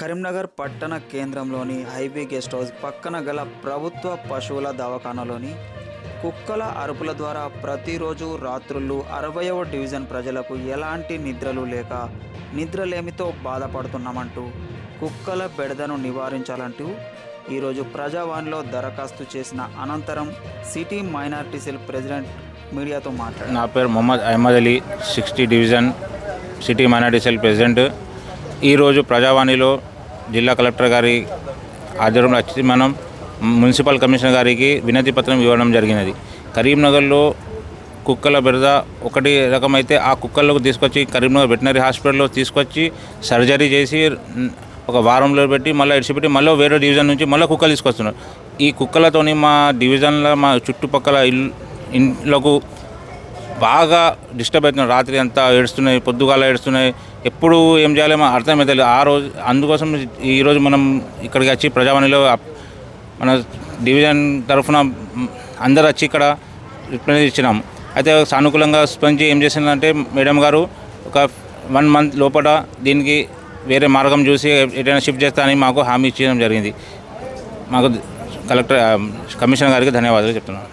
కరీంనగర్ పట్టణ కేంద్రంలోని highway guest house పక్కన గల ప్రభుత్వ పశువుల దవాఖానలోని కుక్కల అరుపుల ద్వారా ప్రతిరోజు రాత్రుళ్ళు అరవయవ డివిజన్ ప్రజలకు ఎలాంటి నిద్రలు లేక నిద్రలేమితో బాధపడుతున్నామంటూ కుక్కల బెడదను నివారించాలంటూ ఈరోజు ప్రజావాణిలో దరఖాస్తు చేసిన అనంతరం సిటీ మైనార్టీ సెల్ ప్రెసిడెంట్ మీడియాతో మాట్లాడారు. నా పేరు Mohammed Ahmed Ali sixty division city minority cell president. ఈరోజు ప్రజావాణిలో జిల్లా కలెక్టర్ గారి ఆధ్వర్యంలో వచ్చి మనం మున్సిపల్ కమిషనర్ గారికి వినతి పత్రం ఇవ్వడం జరిగినది. కరీంనగర్లో కుక్కల బెరద ఒకటి రకమైతే ఆ కుక్కలకు తీసుకొచ్చి కరీంనగర్ వెటనరీ హాస్పిటల్లో తీసుకొచ్చి సర్జరీ చేసి ఒక వారంలో పెట్టి మళ్ళీ ఇడిచిపెట్టి మళ్ళీ వేరే డివిజన్ నుంచి మళ్ళీ కుక్కలు తీసుకొస్తున్నారు. ఈ కుక్కలతోని మా డివిజన్ల మా చుట్టుపక్కల ఇల్లు ఇంట్లకు బాగా డిస్టర్బ్ అవుతున్నాయి రాత్రి అంతా ఏడుస్తున్నాయి పొద్దుగాల ఏడుస్తున్నాయి. ఎప్పుడు ఏం చేయాలేమో అర్థమైతే ఆ రోజు అందుకోసం ఈరోజు మనం ఇక్కడికి వచ్చి ప్రజావాణిలో మన డివిజన్ తరఫున అందరు వచ్చి ఇక్కడ రిప్రజెంట్ ఇచ్చినాం అయితే సానుకూలంగా స్పందించి ఏం చేసిందంటే మేడం గారు ఒక వన్ మంత్ లోపల దీనికి వేరే మార్గం చూసి ఎటైనా షిఫ్ట్ చేస్తా అని మాకు హామీ ఇచ్చడం జరిగింది. మాకు కలెక్టర్ కమిషనర్ గారికి ధన్యవాదాలు చెప్తున్నాను.